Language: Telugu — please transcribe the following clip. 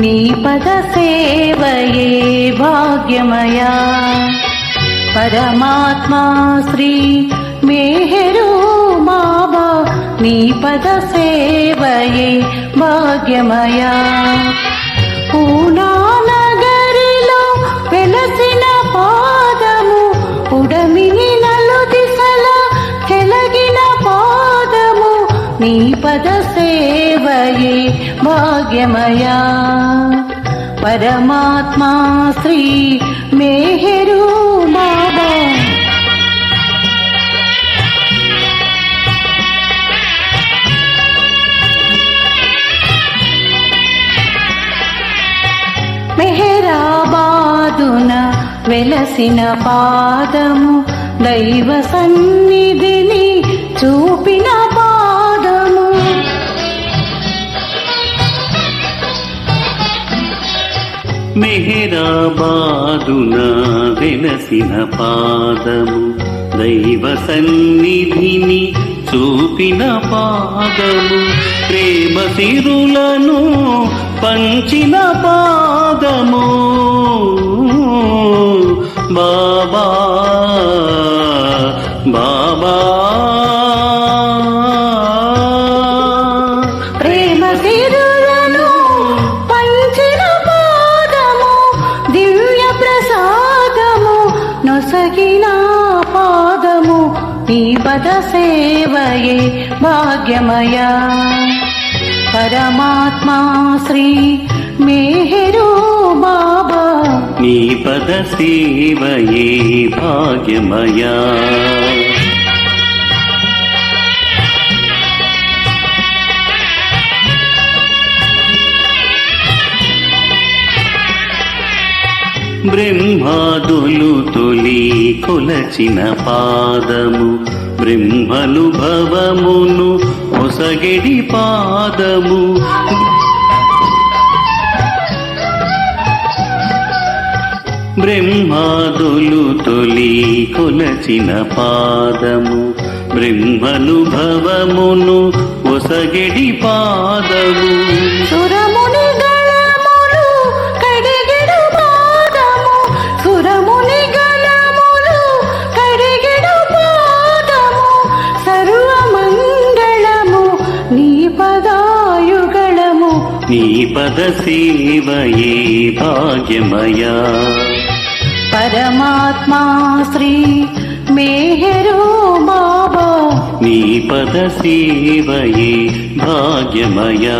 నీ పద సేవయే భాగ్యమయా. పరమాత్మా శ్రీ మేహరు బాబా నీ పద సేవయే భాగ్యమయా. పూనా నగరిలో వెలసిన పాదము ఉడమిని నలు దిశల చెలగిన పాదము నీ పద సేవయే భాగ్యమయా. పరమాత్మా శ్రీ మేహరు బాబా మెహరాబాదున వెలసిన పాదము దైవ సన్నిధిని మెహరాబాదున వెలసిన పాదము. దైవ సన్నిధిని చూపిన పాదము. ప్రేమ సిరులను పంచిన పాదము. బాబా నీ పద సేవయే భాగ్యమయా పరమాత్మా శ్రీ మేహరు బాబా నీ బ్రహ్మాదులు తొలి కొలచిన పాదము. బ్రహ్మనుభవమును ఒసగెడి పాదము. బ్రహ్మాదులు తొలి కొలచిన పాదము. బ్రహ్మనుభవమును ఒసగెడి పాదము. నీ పద సేవయే భాగ్యమయా? పరమాత్మా శ్రీ మేహరు బాబా. నీ పద సేవయే భాగ్యమయా?